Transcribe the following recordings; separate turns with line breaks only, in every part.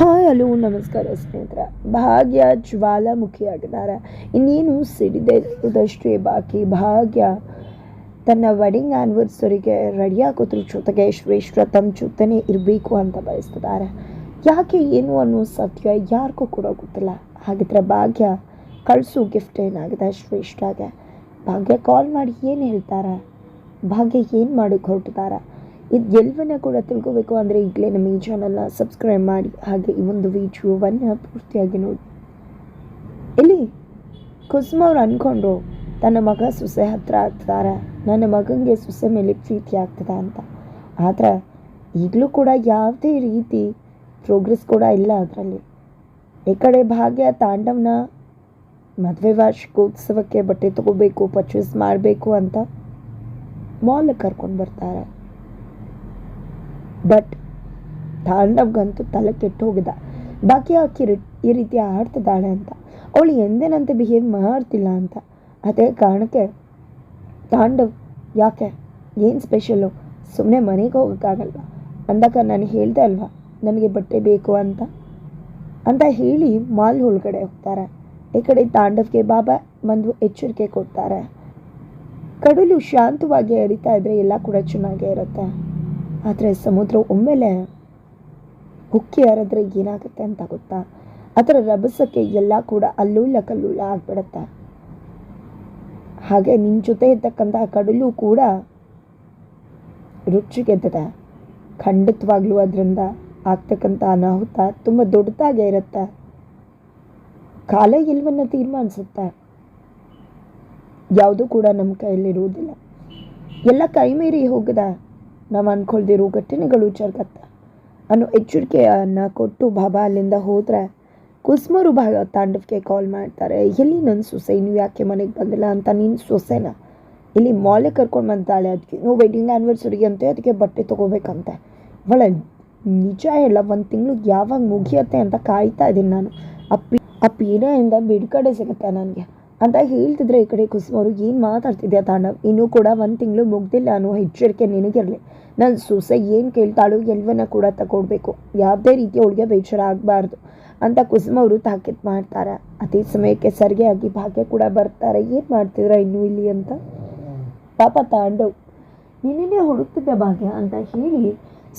Hi, hello, ನಮಸ್ಕಾರ ಸ್ನೇಹಿತರ. ಭಾಗ್ಯ ಜ್ವಾಲಾಮುಖಿಯಾಗಿದ್ದಾರೆ ಇನ್ನೇನು ಸಿಡಿದಷ್ಟೇ ಬಾಕಿ. ಭಾಗ್ಯ ತನ್ನ ವೆಡ್ಡಿಂಗ್ ಆ್ಯನಿವರ್ಸರಿಗೆ ರೆಡಿಯಾಗೋದ್ರ ಜೊತೆಗೆ ಶ್ರೇಷ್ಠ ತಮ್ಮ ಜೊತೆನೇ ಇರಬೇಕು ಅಂತ ಬಯಸ್ತಿದ್ದಾರೆ. ಯಾಕೆ, ಏನು ಅನ್ನೋ ಸತ್ಯ ಯಾರಿಗೂ ಕೂಡ ಗೊತ್ತಿಲ್ಲ. ಹಾಗಿದ್ರೆ ಭಾಗ್ಯ ಕಳಿಸು ಗಿಫ್ಟ್ ಏನಾಗಿದೆ ಶ್ರೇಷ್ಠಗೆ? ಭಾಗ್ಯ ಕಾಲ್ ಮಾಡಿ ಏನು ಹೇಳ್ತಾರೆ? ಭಾಗ್ಯ ಏನು ಮಾಡಿ ಹೊರಟಿದ್ದಾರೆ? ಇದು ಎಲ್ಲವನ್ನ ಕೂಡ ತಿಳ್ಕೋಬೇಕು ಅಂದರೆ ಈಗಲೇ ನಮ್ಮ ಈ ಚಾನಲ್ನ ಸಬ್ಸ್ಕ್ರೈಬ್ ಮಾಡಿ, ಹಾಗೆ ಈ ಒಂದು ವಿಡಿಯೋವನ್ನು ಪೂರ್ತಿಯಾಗಿ ನೋಡಿ. ಎಲ್ಲಿ? ಕುಸುಮ ಅವ್ರು ಅಂದ್ಕೊಂಡ್ರು ತನ್ನ ಮಗ ಸೊಸೆ ಹತ್ರ ಆಗ್ತಾರೆ, ನನ್ನ ಮಗನಿಗೆ ಸೊಸೆ ಮೇಲೆ ಪ್ರೀತಿ ಆಗ್ತದೆ ಅಂತ. ಆದರೆ ಈಗಲೂ ಕೂಡ ಯಾವುದೇ ರೀತಿ ಪ್ರೋಗ್ರೆಸ್ ಕೂಡ ಇಲ್ಲ ಅದರಲ್ಲಿ. ಈ ಕಡೆ ಭಾಗ್ಯ ತಾಂಡವನ ಮದುವೆ ವಾರ್ಷಿಕೋತ್ಸವಕ್ಕೆ ಬಟ್ಟೆ ತಗೋಬೇಕು ಪರ್ಚೇಸ್ ಮಾಡಬೇಕು ಅಂತ ಮಾಲ್ ಕರ್ಕೊಂಡು ಬರ್ತಾರೆ. ಬಟ್ ತಾಂಡವ್ಗಂತೂ ತಲೆ ಕೆಟ್ಟು ಹೋಗಿದ. ಬಾಕಿ ಆಕಿ ಈ ರೀತಿ ಆಡ್ತಿದ್ದಾಳೆ ಅಂತ. ಅವಳು ಎಂದೇನಂತೆ ಬಿಹೇವ್ ಮಾಡ್ತಿಲ್ಲ ಅಂತ. ಅದೇ ಕಾರಣಕ್ಕೆ ತಾಂಡವ್ ಯಾಕೆ, ಏನು ಸ್ಪೆಷಲ್ಲು ಸುಮ್ಮನೆ ಮನೆಗೆ ಹೋಗೋಕ್ಕಾಗಲ್ವ ಅಂದಾಗ ನಾನು ಹೇಳ್ದೆ ಅಲ್ವಾ, ನನಗೆ ಬಟ್ಟೆ ಬೇಕು ಅಂತ. ಅಂತ ಹೇಳಿ ಮಾಲ್ ಒಳಗಡೆ ಹೋಗ್ತಾರೆ. ಈ ಕಡೆ ತಾಂಡವ್ಗೆ ಬಾಬಾ ಬಂದು ಎಚ್ಚರಿಕೆ ಕೊಡ್ತಾರೆ. ಕಡಲು ಶಾಂತವಾಗಿ ಹರಿತಾ ಇದ್ರೆ ಎಲ್ಲ ಕೂಡ ಚೆನ್ನಾಗೇ ಇರುತ್ತೆ. ಆದರೆ ಸಮುದ್ರ ಒಮ್ಮೆಲೆ ಉಕ್ಕಿ ಹರಿದ್ರೆ ಏನಾಗುತ್ತೆ ಅಂತ ಗೊತ್ತಾ? ಅದರ ರಭಸಕ್ಕೆ ಎಲ್ಲ ಕೂಡ ಅಲ್ಲೂಲ ಕಲ್ಲೂಲ ಆಗ್ಬಿಡುತ್ತೆ. ಹಾಗೆ ನಿನ್ನ ಜೊತೆ ಇರ್ತಕ್ಕಂಥ ಕಡಲು ಕೂಡ ರುಚಿಗೆದ್ದದೆ ಖಂಡಿತವಾಗ್ಲೂ ಅದರಿಂದ ಆಗ್ತಕ್ಕಂಥ ಅನಾಹುತ ತುಂಬ ದೊಡ್ಡದಾಗೇ ಇರುತ್ತೆ. ಕಾಲ ಇಲ್ವನ್ನ ತೀರ್ಮಾನಿಸುತ್ತೆ. ಯಾವುದೂ ಕೂಡ ನಮ್ಮ ಕೈಯಲ್ಲಿರುವುದಿಲ್ಲ. ಎಲ್ಲ ಕೈ ಮೀರಿ ಹೋಗದ. ನಾವು ಅಂದ್ಕೊಳ್ದಿರೋ ಘಟನೆಗಳು ಜರುಗತ್ತೆ ಅನ್ನೋ ಎಚ್ಚರಿಕೆಯನ್ನು ಕೊಟ್ಟು ಬಾಬಾ ಅಲ್ಲಿಂದ ಹೋದರೆ ಕುಸ್ಮರು ಭಾಗ ತಾಂಡವ್ಗೆ ಕಾಲ್ ಮಾಡ್ತಾರೆ. ಎಲ್ಲಿ ನನ್ನ ಸೊಸೆ ನೀವು ಯಾಕೆ ಮನೆಗೆ ಬಂದಿಲ್ಲ ಅಂತ ನೀನು ಸೊಸೆನ? ಇಲ್ಲಿ ಮಾಲೆ ಕರ್ಕೊಂಡು ಬಂದಾಳೆ. ಅದಕ್ಕೆ ನೋ ವೆಡ್ಡಿಂಗ್ ಆ್ಯನಿವರ್ಸರಿ ಅಂತ ಅದಕ್ಕೆ ಬಟ್ಟೆ ತೊಗೋಬೇಕಂತೆ. ಇವಳ ನಿಜ ಹೇಳ, ಒಂದು ತಿಂಗಳು ಯಾವಾಗ ಮುಗಿಯತ್ತೆ ಅಂತ ಕಾಯ್ತಾ ಇದ್ದೀನಿ ನಾನು. ಆ ಪೀಡೆಯಿಂದ ಬಿಡುಗಡೆ ಸಿಗುತ್ತೆ ನನಗೆ. ಅಂತ ಹೇಳ್ತಿದ್ರೆ ಈ ಕಡೆ ಕುಸುಮವರು ಏನು ಮಾತಾಡ್ತಿದ್ಯಾ ತಾಂಡವ್? ಇನ್ನೂ ಕೂಡ ಒಂದು ತಿಂಗಳು ಮುಗ್ದಿಲ್ಲ ಅನ್ನೋ ಎಚ್ಚರಿಕೆ ನಿನಗಿರಲಿ. ನನ್ನ ಸೊಸೆ ಏನು ಕೇಳ್ತಾಳು ಎಲ್ಲವನ್ನ ಕೂಡ ತಗೊಡ್ಬೇಕು ಯಾವುದೇ ರೀತಿ ಅವಳಿಗೆ ಬೇಜಾರ ಆಗಬಾರ್ದು ಅಂತ ಕುಸುಮ ಅವರು ತಾಕೀತು ಮಾಡ್ತಾರೆ. ಅದೇ ಸಮಯಕ್ಕೆ ಸರಿಯಾಗಿ ಭಾಗ್ಯ ಕೂಡ ಬರ್ತಾರೆ. ಏನು ಮಾಡ್ತಿದ್ರ ಇನ್ನು ಇಲ್ಲಿ ಅಂತ? ಪಾಪ ತಾಂಡವ್ ನಿನ್ನೆ ಹುಡುಕ್ತಿದ್ದೆ ಭಾಗ್ಯ ಅಂತ ಹೇಳಿ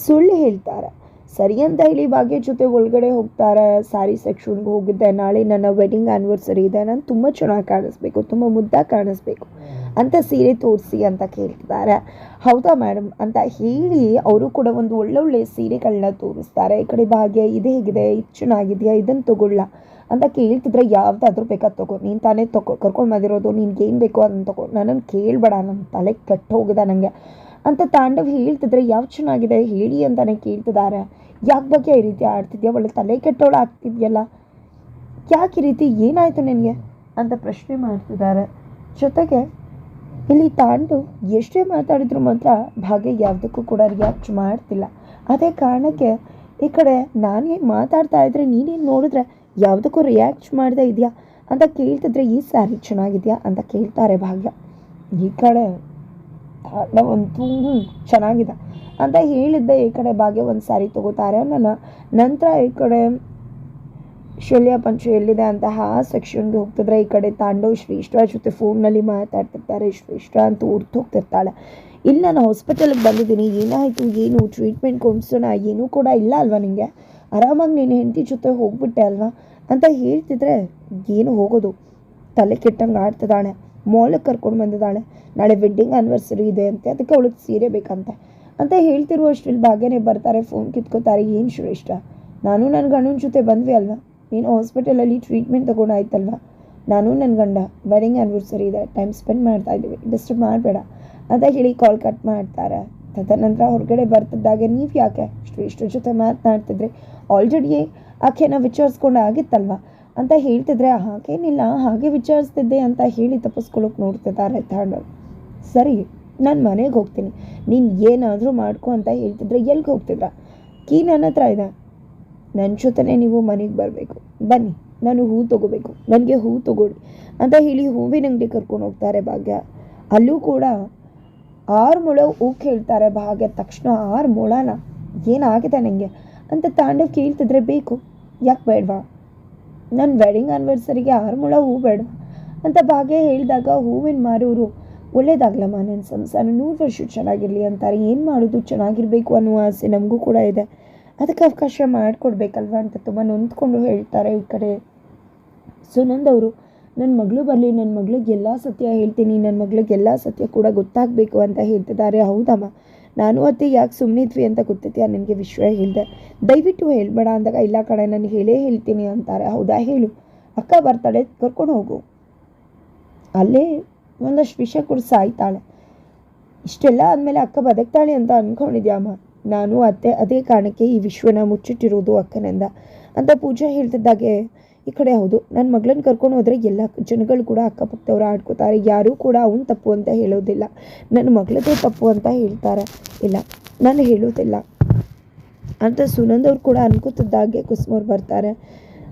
ಸುಳ್ಳು ಹೇಳ್ತಾರೆ. ಸರಿ ಅಂತ ಹೇಳಿ ಭಾಗ್ಯ ಜೊತೆ ಒಳಗಡೆ ಹೋಗ್ತಾರೆ. ಸ್ಯಾರಿ ಸೆಕ್ಷನ್ಗೆ ಹೋಗಿದ್ದೆ. ನಾಳೆ ನನ್ನ ವೆಡ್ಡಿಂಗ್ ಆ್ಯನಿವರ್ಸರಿ ಇದೆ. ನಾನು ತುಂಬ ಚೆನ್ನಾಗಿ ಕಾಣಿಸ್ಬೇಕು. ತುಂಬ ಮುದ್ದಾಗಿ ಕಾಣಿಸ್ಬೇಕು. ಅಂತ ಸೀರೆ ತೋರಿಸಿ ಅಂತ ಕೇಳ್ತಿದ್ದಾರೆ. ಹೌದಾ ಮೇಡಮ್ ಅಂತ ಹೇಳಿ ಅವರು ಕೂಡ ಒಂದು ಒಳ್ಳೊಳ್ಳೆ ಸೀರೆಗಳನ್ನ ತೋರಿಸ್ತಾರೆ. ಈ ಕಡೆ ಭಾಗ್ಯ ಇದು ಹೇಗಿದೆ? ಇದು ಚೆನ್ನಾಗಿದೆಯಾ? ಇದನ್ನು ತಗೊಳ್ಳ ಅಂತ ಕೇಳ್ತಿದ್ರೆ ಯಾವುದಾದ್ರೂ ಬೇಕಾದ ತಗೋ. ನೀನು ತಾನೇ ತಗೋ ಕರ್ಕೊಂಡು ಬಂದಿರೋದು. ನಿನ್ಗೆ ಏನು ಬೇಕೋ ಅದನ್ನು ತಗೋ. ನನ್ನನ್ನು ಕೇಳಬೇಡ. ನನ್ನ ತಲೆ ಕಟ್ಟೋಗಿದೆ ನನಗೆ ಅಂತ ತಾಂಡವ್ ಹೇಳ್ತಿದ್ರೆ ಯಾವ ಚೆನ್ನಾಗಿದೆ ಹೇಳಿ ಅಂತಾನೆ ಕೇಳ್ತಿದ್ದಾರೆ. ಯಾಕೆ ಬಗ್ಗೆ ಈ ರೀತಿ ಆಡ್ತಿದ್ಯಾ? ಒಳ್ಳೆ ತಲೆ ಕೆಟ್ಟವಳು ಆಗ್ತಿದ್ಯಲ್ಲ. ಯಾಕೆ ಈ ರೀತಿ? ಏನಾಯಿತು ನಿನಗೆ? ಅಂತ ಪ್ರಶ್ನೆ ಮಾಡ್ತಿದ್ದಾರೆ. ಜೊತೆಗೆ ಇಲ್ಲಿ ತಾಂಡು ಎಷ್ಟೇ ಮಾತಾಡಿದ್ರು ಮಾತ್ರ ಭಾಗ್ಯ ಯಾವುದಕ್ಕೂ ಕೂಡ ರಿಯಾಕ್ಟ್ ಮಾಡ್ತಿಲ್ಲ. ಅದೇ ಕಾರಣಕ್ಕೆ ಈ ಕಡೆ ನಾನೇನು ಮಾತಾಡ್ತಾ ಇದ್ರೆ ನೀನೇನು ನೋಡಿದ್ರೆ ಯಾವುದಕ್ಕೂ ರಿಯಾಕ್ಟ್ ಮಾಡದೇ ಇದೆಯಾ? ಅಂತ ಕೇಳ್ತಿದ್ರೆ, ಈ ಸ್ಯಾರಿ ಚೆನ್ನಾಗಿದೆಯಾ? ಅಂತ ಕೇಳ್ತಾರೆ ಭಾಗ್ಯ. ಈ ಕಡೆ ತಾಂಡವಂತೂ ಚೆನ್ನಾಗಿದೆ. ಅಂತ ಹೇಳಿದ್ದೆ ಈ ಕಡೆ ಭಾಗ್ಯ ಒಂದು ಸಾರಿ ತಗೋತಾರೆ. ನನ್ನ ನಂತರ ಈ ಕಡೆ ಶಲ್ಯ ಪಂಚ ಎಲ್ಲಿದೆ ಅಂತ ಆ ಸೆಕ್ಷನ್ಗೆ ಹೋಗ್ತಿದ್ರೆ ಈ ಕಡೆ ತಾಂಡವ್ ಶ್ರೇಷ್ಠ ಜೊತೆ ಫೋನ್ನಲ್ಲಿ ಮಾತಾಡ್ತಿರ್ತಾರೆ. ಶ್ರೇಷ್ಠ ಅಂತ ಉರ್ತು ಹೋಗ್ತಿರ್ತಾಳೆ. ಇಲ್ಲಿ, ನಾನು ಹಾಸ್ಪಿಟಲ್ಗೆ ಬಂದಿದ್ದೀನಿ. ಏನಾಯಿತು? ಏನು? ಟ್ರೀಟ್ಮೆಂಟ್ ಕೊಡ್ಸೋಣ? ಏನೂ ಕೂಡ ಇಲ್ಲ ಅಲ್ವಾ ನಿಮಗೆ ಆರಾಮಾಗಿ ನೀನು ಹೆಂಡತಿ ಜೊತೆ ಹೋಗ್ಬಿಟ್ಟೆ ಅಲ್ವಾ? ಅಂತ ಹೇಳ್ತಿದ್ರೆ, ಏನು ಹೋಗೋದು? ತಲೆ ಕೆಟ್ಟಂಗೆ ಆಡ್ತಿದ್ದಾಳೆ. ಮಾಲಿಗೆ ಕರ್ಕೊಂಡು ಬಂದಿದ್ದಾಳೆ. ನಾಳೆ ವೆಡ್ಡಿಂಗ್ ಆ್ಯನಿವರ್ಸರಿ ಇದೆ ಅಂತೆ, ಅದಕ್ಕೆ ಅವಳಿಗೆ ಸೀರೆ ಬೇಕಂತೆ. ಅಂತ ಹೇಳ್ತಿರುವಷ್ಟರಲ್ಲಿ ಭಾಗ್ಯನೇ ಬರ್ತಾರೆ ಫೋನ್ ಕಿತ್ಕೋತಾರೆ, ಏನು ಶ್ರೇಷ್ಠ ನಾನು ನನ್ನ ಗಂಡನ ಜೊತೆ ಬಂದ್ವಿ ಅಲ್ವಾ? ನೀನು ಹಾಸ್ಪಿಟಲಲ್ಲಿ ಟ್ರೀಟ್ಮೆಂಟ್ ತೊಗೊಂಡಾಯ್ತಲ್ವಾ ನಾನು ನನ್ನ ಗಂಡ ವೆಡ್ಡಿಂಗ್ ಆ್ಯನಿವರ್ಸರಿ ಇದೆ ಟೈಮ್ ಸ್ಪೆಂಡ್ ಮಾಡ್ತಾ ಇದ್ದೀವಿ ಡಿಸ್ಟರ್ಬ್ ಮಾಡಬೇಡ ಅಂತ ಹೇಳಿ ಕಾಲ್ ಕಟ್ ಮಾಡ್ತಾರೆ. ತದನಂತರ ಹೊರಗಡೆ ಬರ್ತಿದ್ದಾಗ, ನೀವು ಯಾಕೆ ಶ್ರೇಷ್ಠ ಜೊತೆ ಮಾತನಾಡ್ತಿದ್ರೆ? ಆಲ್ರೆಡಿ ಆಕೆನ ವಿಚಾರಿಸ್ಕೊಂಡು ಆಗಿತ್ತಲ್ವಾ? ಅಂತ ಹೇಳ್ತಿದ್ರೆ, ಹಾಗೇನಿಲ್ಲ, ಹಾಗೆ ವಿಚಾರಿಸ್ತಿದ್ದೆ ಅಂತ ಹೇಳಿ ತಪ್ಪಿಸ್ಕೊಳ್ಳೋಕೆ ನೋಡ್ತಿದ್ದಾರೆ ತಾಂಡವ್. ಸರಿ, ನಾನು ಮನೆಗೆ ಹೋಗ್ತೀನಿ. ನೀನು ಏನಾದರೂ ಮಾಡ್ಕೊ ಅಂತ ಹೇಳ್ತಿದ್ರೆ ಎಲ್ಲಿಗೆ ಹೋಗ್ತಿದ್ರ? ಕೀ ನನ್ನ ಹತ್ರ ಇದೆ. ನನ್ನ ಜೊತೆನೇ ನೀವು ಮನೆಗೆ ಬರಬೇಕು. ಬನ್ನಿ, ನಾನು ಹೂ ತೊಗೋಬೇಕು. ನನಗೆ ಹೂ ತೊಗೊಳ್ಳಿ ಅಂತ ಹೇಳಿ ಹೂವಿನ ಅಂಗಡಿ ಕರ್ಕೊಂಡು ಹೋಗ್ತಾರೆ ಭಾಗ್ಯ. ಅಲ್ಲೂ ಕೂಡ ಆರು ಮೊಳ ಹೂ ಕೇಳ್ತಾರೆ ಭಾಗ್ಯ. ತಕ್ಷಣ ಆರು ಮೊಳನ ಏನಾಗಿದೆ ನನಗೆ ಅಂತ ತಾಂಡವ್ ಕೇಳ್ತಿದ್ರೆ ಬೇಕು. ಯಾಕೆ ಬೇಡವಾ? ನನ್ನ ವೆಡ್ಡಿಂಗ್ ಆ್ಯನಿವರ್ಸರಿಗೆ ಆರು ಮೊಳ ಹೂ ಬೇಡ ಅಂತ ಭಾಗ್ಯ ಹೇಳಿದಾಗ ಹೂವಿನ ಮಾರೋರು ಒಳ್ಳೇದಾಗ್ಲಮ್ಮ ನನ್ನ ಸಂಸಾರ ನೂರು ವರ್ಷ ಚೆನ್ನಾಗಿರಲಿ ಅಂತಾರೆ, ಏನು ಮಾಡೋದು ಚೆನ್ನಾಗಿರಬೇಕು ಅನ್ನೋ ಆಸೆ ನಮಗೂ ಕೂಡ ಇದೆ. ಅದಕ್ಕೆ ಅವಕಾಶ ಮಾಡಿಕೊಡ್ಬೇಕಲ್ವ ಅಂತ ತುಂಬ ನೊಂದ್ಕೊಂಡು ಹೇಳ್ತಾರೆ ಈ ಕಡೆ. ಸುನಂದ್ ಅವರು ನನ್ನ ಮಗಳು ಬರಲಿ ನನ್ನ ಮಗಳಿಗೆ ಎಲ್ಲ ಸತ್ಯ ಹೇಳ್ತೀನಿ ನನ್ನ ಮಗಳಿಗೆ ಎಲ್ಲ ಸತ್ಯ ಕೂಡ ಗೊತ್ತಾಗಬೇಕು ಅಂತ ಹೇಳ್ತಿದ್ದಾರೆ. ಹೌದಮ್ಮ? ನಾನು ಅತ್ತೆ ಯಾಕೆ ಸುಮ್ಮನಿದ್ವಿ ಅಂತ ಗೊತ್ತಿದ್ಯಾ? ನನಗೆ ವಿಶ್ವ ಹೇಳಿದೆ. ದಯವಿಟ್ಟು ಹೇಳ್ಬೇಡ ಅಂದಾಗ, ಇಲ್ಲ ಕಡೆ ನಾನು ಹೇಳೇ ಹೇಳ್ತೀನಿ ಅಂತಾರೆ. ಹೌದಾ? ಹೇಳು. ಅಕ್ಕ ಬರ್ತಾಳೆ, ಕರ್ಕೊಂಡು ಹೋಗು. ಅಲ್ಲೇ ಒಂದಷ್ಟು ವಿಷಯ ಕೂಡ ಸಾಯ್ತಾಳೆ ಇಷ್ಟೆಲ್ಲ ಆದಮೇಲೆ ಅಕ್ಕ ಬದುಕ್ತಾಳೆ ಅಂತ ಅಂದ್ಕೊಂಡಿದ್ಯಮ್ಮ ನಾನು, ಅತ್ತೆ ಅದೇ ಕಾರಣಕ್ಕೆ ಈ ವಿಶ್ವನ ಮುಚ್ಚಿಟ್ಟಿರೋದು ಅಕ್ಕನಿಂದ ಅಂತ ಪೂಜಾ ಹೇಳ್ತಿದ್ದಾಗೆ. ಈ ಕಡೆ ಹೌದು ನನ್ನ ಮಗಳನ್ನ ಕರ್ಕೊಂಡು ಹೋದರೆ ಎಲ್ಲ ಜನಗಳು ಕೂಡ ಅಕ್ಕಪಕ್ಕದವ್ರು ಆಡ್ಕೋತಾರೆ. ಯಾರೂ ಕೂಡ ಅವನು ತಪ್ಪು ಅಂತ ಹೇಳೋದಿಲ್ಲ. ನನ್ನ ಮಗಳದೇ ತಪ್ಪು ಅಂತ ಹೇಳ್ತಾರೆ. ಇಲ್ಲ, ನಾನು ಹೇಳೋದಿಲ್ಲ ಅಂತ ಸುನಂದ್ ಅವ್ರು ಕೂಡ ಅನ್ಕೋತಿದ್ದಾಗೆ ಕುಸುಮವ್ರು ಬರ್ತಾರೆ.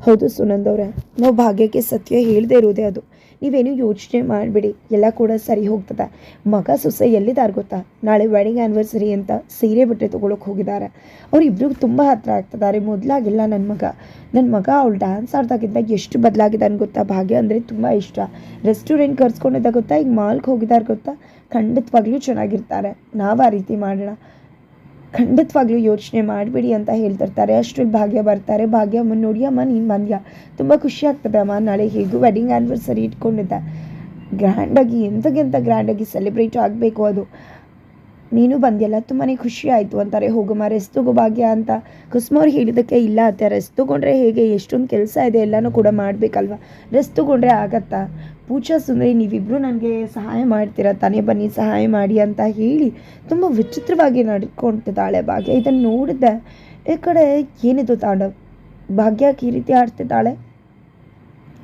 ಹೌದು ಸುನಂದ್ ಅವರೇ, ನಾವು ಭಾಗ್ಯಕ್ಕೆ ಸತ್ಯ ಹೇಳದೇ ಇರೋದೇ ಅದು. ನೀವೇನು ಯೋಚನೆ ಮಾಡಿಬಿಡಿ. ಎಲ್ಲ ಕೂಡ ಸರಿ ಹೋಗ್ತದೆ. ಮಗ ಸೊಸೆ ಎಲ್ಲಿದ್ದಾರೆ ಗೊತ್ತಾ? ನಾಳೆ ವೆಡಿಂಗ್ ಆ್ಯನಿವರ್ಸರಿ ಅಂತ ಸೀರೆ ಬಟ್ಟೆ ತೊಗೊಳಕ್ಕೆ ಹೋಗಿದ್ದಾರೆ. ಅವ್ರಿಬ್ರಿಗೂ ತುಂಬ ಹತ್ತಿರ ಆಗ್ತದಾರೆ ಮೊದಲಾಗಿಲ್ಲ ನನ್ನ ಮಗ ನನ್ನ ಮಗ ಅವಳು ಡ್ಯಾನ್ಸ್ ಆಡ್ದಾಗಿದ್ದ ಎಷ್ಟು ಬದಲಾಗಿದ್ದಾನೆ ಗೊತ್ತಾ? ಭಾಗ್ಯ ಅಂದರೆ ತುಂಬ ಇಷ್ಟ. ರೆಸ್ಟೋರೆಂಟ್ ಕರ್ಸ್ಕೊಂಡಿದ್ದ ಗೊತ್ತಾ? ಈಗ ಮಾಲ್ಗೆ ಹೋಗಿದ್ದಾರೆ ಗೊತ್ತಾ? ಖಂಡಿತವಾಗ್ಲೂ ಚೆನ್ನಾಗಿರ್ತಾರೆ. ನಾವು ಆ ರೀತಿ ಮಾಡೋಣ. ಖಂಡಿತವಾಗ್ಲೂ ಯೋಚನೆ ಮಾಡಬೇಡಿ ಅಂತ ಹೇಳ್ತಿರ್ತಾರೆ. ಅಷ್ಟರಲ್ಲಿ ಭಾಗ್ಯ ಬರ್ತಾರೆ. ಭಾಗ್ಯ ಅಮ್ಮ ನೋಡಿ, ಅಮ್ಮ, ನೀನು ಬಂದ್ಯ? ತುಂಬ ಖುಷಿ ಆಗ್ತದೆ ಅಮ್ಮ. ನಾಳೆ ಹೇಗೂ ವೆಡ್ಡಿಂಗ್ ಆ್ಯನಿವರ್ಸರಿ ಇಟ್ಕೊಂಡಿದ್ದೆ. ಗ್ರ್ಯಾಂಡಾಗಿ ಎಂತಗೆಂತ ಗ್ರ್ಯಾಂಡಾಗಿ ಸೆಲೆಬ್ರೇಟ್ ಆಗಬೇಕು ಅದು. ನೀನು ಬಂದಿಯಲ್ಲ, ತುಂಬಾ ಖುಷಿ ಆಯಿತು ಅಂತಾರೆ. ಹೋಗಮ್ಮ ರೆಸ್ಟ್ ತಗೋ ಭಾಗ್ಯ ಅಂತ ಕುಸುಮವ್ರು ಹೇಳಿದ್ದಕ್ಕೆ ಇಲ್ಲ ಅತ್ತೆ. ರೆಸ್ಟ್ ತೊಗೊಂಡ್ರೆ ಹೇಗೆ? ಎಷ್ಟೊಂದು ಕೆಲಸ ಇದೆ, ಎಲ್ಲನೂ ಕೂಡ ಮಾಡಬೇಕಲ್ವ? ರೆಸ್ಟ್ ತೊಗೊಂಡ್ರೆ ಆಗತ್ತಾ? ಪೂಜಾ ಸುಂದರಿ ನೀವಿಬ್ಬರು ನನಗೆ ಸಹಾಯ ಮಾಡ್ತೀರಾ? ತಾನೇ ಬನ್ನಿ, ಸಹಾಯ ಮಾಡಿ ಅಂತ ಹೇಳಿ ತುಂಬ ವಿಚಿತ್ರವಾಗಿ ನಡ್ಕೊಳ್ತಿದ್ದಾಳೆ ಭಾಗ್ಯ. ಇದನ್ನು ನೋಡಿದ್ದೆ ಈ ಕಡೆ ಏನಿದು ತಾಂಡವ್ ಭಾಗ್ಯಕ್ಕೆ ಈ ರೀತಿ ಆಡ್ತಿದ್ದಾಳೆ?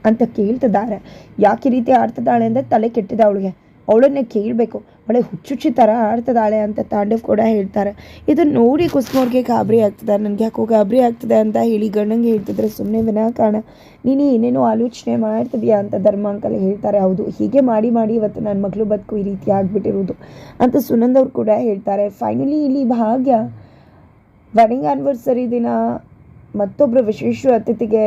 ಅಂತ ಕೇಳ್ತಿದ್ದಾರೆ. ಯಾಕೆ ರೀತಿ ಆಡ್ತಿದ್ದಾಳೆ ಅಂದರೆ ತಲೆ ಕೆಟ್ಟಿದೆ ಅವಳಿಗೆ. ಅವಳನ್ನೇ ಕೇಳಬೇಕು. ಒಳ್ಳೆ ಹುಚ್ಚುಚ್ಚಿ ಥರ ಆಡ್ತಿದ್ದಾಳೆ ಅಂತ ತಾಂಡವ್ ಕೂಡ ಹೇಳ್ತಾರೆ. ಇದನ್ನು ನೋಡಿ ಕುಸುಮವ್ರಿಗೆ ಗಾಬರಿ ಆಗ್ತದೆ. ನನಗೆ ಯಾಕೋ ಗಾಬರಿ ಆಗ್ತದೆ ಅಂತ ಹೇಳಿ ಗಂಡಂಗೆ ಹೇಳ್ತಿದ್ರೆ ಸುಮ್ಮನೆ ವಿನಾಕಾರಣ ನೀನು ಏನೇನೋ ಆಲೋಚನೆ ಮಾಡ್ತಿದ್ಯಾ ಅಂತ ಧರ್ಮ ಅಂಕಲ್ ಹೇಳ್ತಾರೆ. ಹೌದು, ಹೀಗೆ ಮಾಡಿ ಮಾಡಿ ಇವತ್ತು ನನ್ನ ಮಗಳು ಬದುಕು ಈ ರೀತಿ ಆಗಿಬಿಟ್ಟಿರೋದು ಅಂತ ಸುನಂದ್ ಅವ್ರು ಕೂಡ ಹೇಳ್ತಾರೆ. ಫೈನಲಿ ಇಲ್ಲಿ ಭಾಗ್ಯ ವೆಡ್ಡಿಂಗ್ ಆ್ಯನಿವರ್ಸರಿ ದಿನ ಮತ್ತೊಬ್ಬರು ವಿಶೇಷ ಅತಿಥಿಗೆ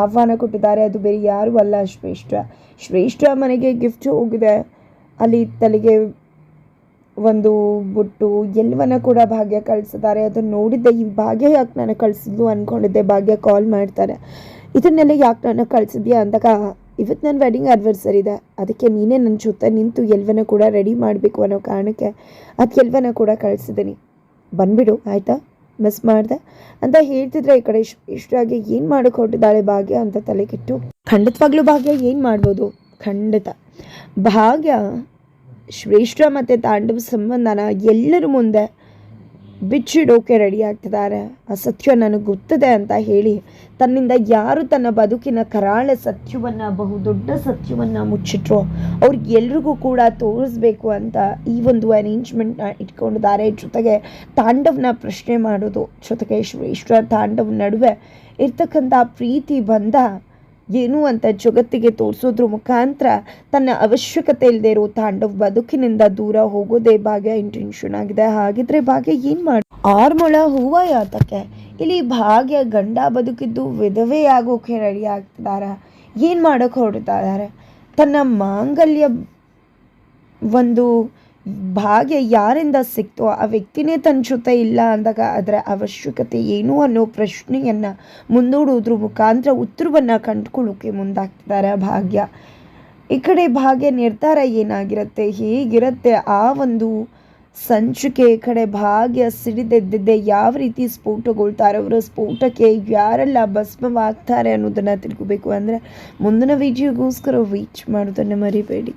ಆಹ್ವಾನ ಕೊಟ್ಟಿದ್ದಾರೆ. ಅದು ಬೇರೆ ಯಾರೂ ಅಲ್ಲ. ಶ್ರೇಷ್ಠ ಶ್ರೇಷ್ಠ ಮನೆಗೆ ಗಿಫ್ಟ್ ಹೋಗಿದೆ. ಅಲ್ಲಿ ತಲೆಗೆ ಒಂದು ಬುಟ್ಟು ಎಲ್ಲವನ್ನ ಕೂಡ ಭಾಗ್ಯ ಕಳಿಸಿದ್ದಾರೆ. ಅದನ್ನು ನೋಡಿದ್ದೆ, ಈ ಭಾಗ್ಯ ಯಾಕೆ ನಾನು ಕಳಿಸಿದ್ಲು ಅಂದ್ಕೊಂಡಿದ್ದೆ ಭಾಗ್ಯ ಕಾಲ್ ಮಾಡ್ತಾರೆ. ಇದನ್ನೆಲ್ಲ ಯಾಕೆ ನಾನು ಕಳಿಸಿದ್ಯಾ? ಅಂದಾಗ ಇವತ್ತು ನನ್ನ ವೆಡ್ಡಿಂಗ್ ಆ್ಯನಿವರ್ಸರಿ ಇದೆ. ಅದಕ್ಕೆ ನೀನೇ ನನ್ನ ಜೊತೆ ನಿಂತು ಎಲ್ವನ ಕೂಡ ರೆಡಿ ಮಾಡಬೇಕು ಅನ್ನೋ ಕಾರಣಕ್ಕೆ ಅದು ಎಲ್ವನ ಕೂಡ ಕಳಿಸಿದ್ದೀನಿ. ಬಂದ್ಬಿಡು, ಆಯಿತಾ? ಮಿಸ್ ಮಾಡಿದೆ. ಅಂತ ಹೇಳ್ತಿದ್ರೆ ಈ ಕಡೆ ಇಷ್ಟಾಗಿ ಏನು ಮಾಡೋಕೆ ಹೊರಟಿದ್ದಾಳೆ ಭಾಗ್ಯ ಅಂತ ತಲೆ ಕೆಟ್ಟು. ಖಂಡಿತವಾಗ್ಲೂ ಭಾಗ್ಯ ಏನು ಮಾಡ್ಬೋದು? ಖಂಡಿತ. ಭಾಗ್ಯ, ಶ್ರೇಷ್ಠ ಮತ್ತು ತಾಂಡವ ಸಂಬಂಧನ ಎಲ್ಲರ ಮುಂದೆ ಬಿಚ್ಚಿಡೋಕೆ ರೆಡಿ ಆಗ್ತಿದ್ದಾರೆ. ಆ ಸತ್ಯ ನನಗೆ ಗೊತ್ತಿದೆ ಅಂತ ಹೇಳಿ ತನ್ನಿಂದ ಯಾರು ತನ್ನ ಬದುಕಿನ ಕರಾಳ ಸತ್ಯವನ್ನು ಬಹುದೊಡ್ಡ ಸತ್ಯವನ್ನು ಮುಚ್ಚಿಟ್ರೋ ಅವ್ರಿಗೆ ಎಲ್ರಿಗೂ ಕೂಡ ತೋರಿಸ್ಬೇಕು ಅಂತ ಈ ಒಂದು ಅರೇಂಜ್ಮೆಂಟ್ನ ಇಟ್ಕೊಂಡಿದ್ದಾರೆ. ಜೊತೆಗೆ ತಾಂಡವನ ಪ್ರಶ್ನೆ ಮಾಡೋದು, ಜೊತೆಗೆ ಶ್ರೇಷ್ಠ ತಾಂಡವ ನಡುವೆ ಇರ್ತಕ್ಕಂಥ ಪ್ರೀತಿ ಬಂಧ ಏನು ಅಂತ ಜಗತ್ತಿಗೆ ತೋರಿಸೋದ್ರ ಮುಖಾಂತರ ತನ್ನ ಅವಶ್ಯಕತೆ ಇಲ್ಲದೆ ಇರೋ ತಾಂಡವ್ ಬದುಕಿನಿಂದ ದೂರ ಹೋಗೋದೇ ಭಾಗ್ಯ ಇಂಟೆನ್ಷನ್ ಆಗಿದೆ. ಹಾಗಿದ್ರೆ ಭಾಗ್ಯ ಏನು ಮಾಡ ಆರ್ಮೊಳ ಹೂವ ಯಾತಕ್ಕೆ? ಇಲ್ಲಿ ಭಾಗ್ಯ ಗಂಡ ಬದುಕಿದ್ದು ವಿಧವೆ ಆಗೋಕೆ ರೆಡಿ ಆಗ್ತಿದ್ದಾರೆ ಏನು ಮಾಡೋಕೆ ಹೊರಡ್ತಿದ್ದಾರೆ ತನ್ನ ಮಾಂಗಲ್ಯ ಒಂದು ಭಾಗ್ಯ ಯಾರಿಂದ ಸಿಕ್ತೋ ಆ ವ್ಯಕ್ತಿನೇ ತನ್ನ ಜೊತೆ ಇಲ್ಲ ಅಂದಾಗ ಅದರ ಅವಶ್ಯಕತೆ ಏನು ಅನ್ನೋ ಪ್ರಶ್ನೆಯನ್ನು ಮುಂದೂಡೋದ್ರ ಮುಖಾಂತರ ಉತ್ತರವನ್ನು ಕಂಡುಕೊಳ್ಳೋಕೆ ಮುಂದಾಗ್ತಿದ್ದಾರೆ ಭಾಗ್ಯ. ಈ ಕಡೆ ಭಾಗ್ಯ ನಿರ್ಧಾರ ಏನಾಗಿರುತ್ತೆ? ಹೇಗಿರುತ್ತೆ? ಆ ಒಂದು ಸಂಚಿಕೆ ಕಡೆ ಭಾಗ್ಯ ಸಿಡಿದೆದ್ದಿದ್ದೆ ಯಾವ ರೀತಿ ಸ್ಫೋಟಗೊಳ್ತಾರೆ? ಅವರ ಸ್ಫೋಟಕ್ಕೆ ಯಾರೆಲ್ಲ ಭಸ್ಮವಾಗ್ತಾರೆ ಅನ್ನೋದನ್ನು ತಿಳ್ಕೋಬೇಕು ಅಂದರೆ ಮುಂದಿನ ವಿಡಿಯೋಗೋಸ್ಕರ ವೀಚ್ ಮಾಡೋದನ್ನು ಮರಿಬೇಡಿ.